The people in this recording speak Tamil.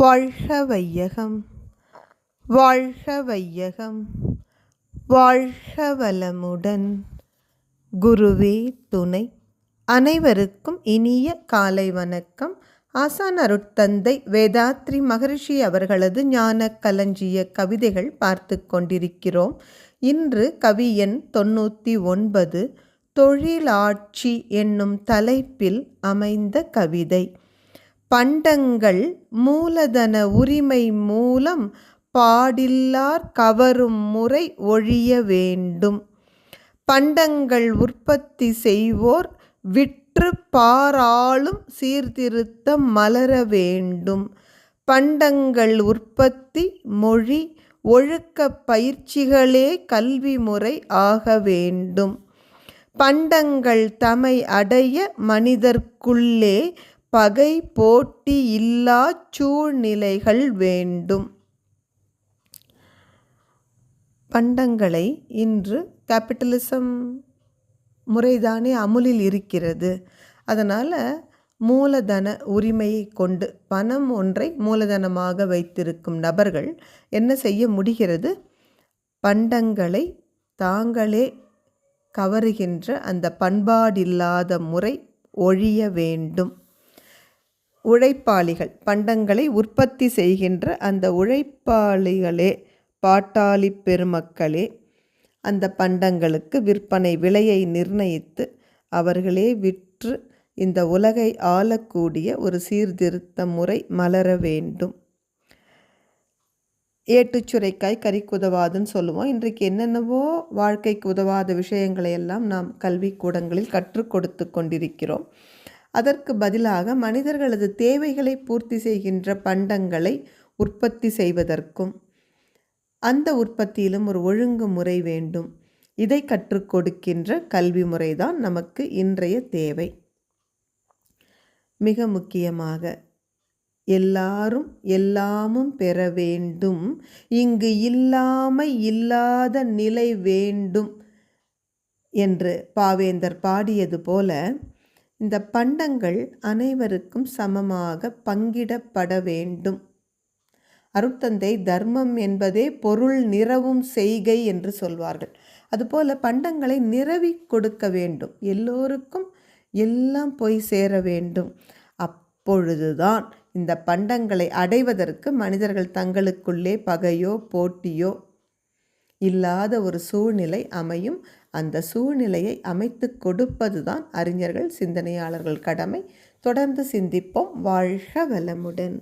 வாழ்க வையகம் வாழ்க வையகம் வாழ்க வளமுடன் குருவே துணை அனைவருக்கும் இனிய காலை வணக்கம். ஆசான் அருட்தந்தை வேதாத்ரி மகரிஷி அவர்களது ஞான களஞ்சிய கவிதைகள் பார்த்து கொண்டிருக்கிறோம். இன்று கவி எண் தொண்ணூற்றி ஒன்பது தொழிலாட்சி என்னும் தலைப்பில் அமைந்த கவிதை. பண்டங்கள் மூலதன உரிமை மூலம் பாடில்லார் கவரும் முறை ஒழிய வேண்டும். பண்டங்கள் உற்பத்தி செய்வோர் விற்று பாராளும் சீர்திருத்தம் மலர வேண்டும். பண்டங்கள் உற்பத்தி மொழி ஒழுக்க பயிற்சிகளே கல்வி முறை ஆக வேண்டும். பண்டங்கள் தமை அடைய மனிதர்க்குள்ளே பகை போட்டி இல்லா சூழ்நிலைகள் வேண்டும். பண்டங்களை இன்று கேபிட்டலிசம் முறைதானே அமுலில் இருக்கிறது. அதனால் மூலதன உரிமையை கொண்டு பணம் ஒன்றை மூலதனமாக வைத்திருக்கும் நபர்கள் என்ன செய்ய முடிகிறது? பண்டங்களை தாங்களே கவருகின்ற அந்த பண்பாடில்லாத முறை ஒழிய வேண்டும். உழைப்பாளிகள் பண்டங்களை உற்பத்தி செய்கின்ற அந்த உழைப்பாளிகளே பாட்டாளி பெருமக்களே அந்த பண்டங்களுக்கு விற்பனை விலையை நிர்ணயித்து அவர்களே விற்று இந்த உலகை ஆளக்கூடிய ஒரு சீர்திருத்த முறை மலர வேண்டும். ஏட்டுச்சுரைக்காய் கறிக்கு உதவாதுன்னு சொல்லுவோம். இன்றைக்கு என்னென்னவோ வாழ்க்கைக்கு உதவாத விஷயங்களை எல்லாம் நாம் கல்விக்கூடங்களில் கற்றுக் கொடுத்து கொண்டிருக்கிறோம். அதற்கு பதிலாக மனிதர்களது தேவைகளை பூர்த்தி செய்கின்ற பண்டங்களை உற்பத்தி செய்வதற்கும் அந்த உற்பத்தியிலும் ஒரு ஒழுங்கு முறை வேண்டும். இதை கற்றுக் கொடுக்கின்ற கல்வி முறைதான் நமக்கு இன்றைய தேவை. மிக முக்கியமாக எல்லாரும் எல்லாமும் பெற வேண்டும். இங்கு இல்லாமை இல்லாத நிலை வேண்டும் என்று பாவேந்தர் பாடியது போல இந்த பண்டங்கள் அனைவருக்கும் சமமாக பங்கிடப்பட வேண்டும். அருட்தந்தை தர்மம் என்பதே பொருள் நிறவும் செய்கை என்று சொல்வார்கள். அதுபோல பண்டங்களை நிறவி கொடுக்க வேண்டும். எல்லோருக்கும் எல்லாம் போய் சேர வேண்டும். அப்பொழுதுதான் இந்த பண்டங்களை அடைவதற்கு மனிதர்கள் தங்களுக்குள்ளே பகையோ போட்டியோ இல்லாத ஒரு சூழ்நிலை அமையும். அந்த சூழ்நிலையை அமைத்து கொடுப்பதுதான் அறிஞர்கள் சிந்தனையாளர்கள் கடமை. தொடர்ந்து சிந்திப்போம். வாழ்க வளமுடன்.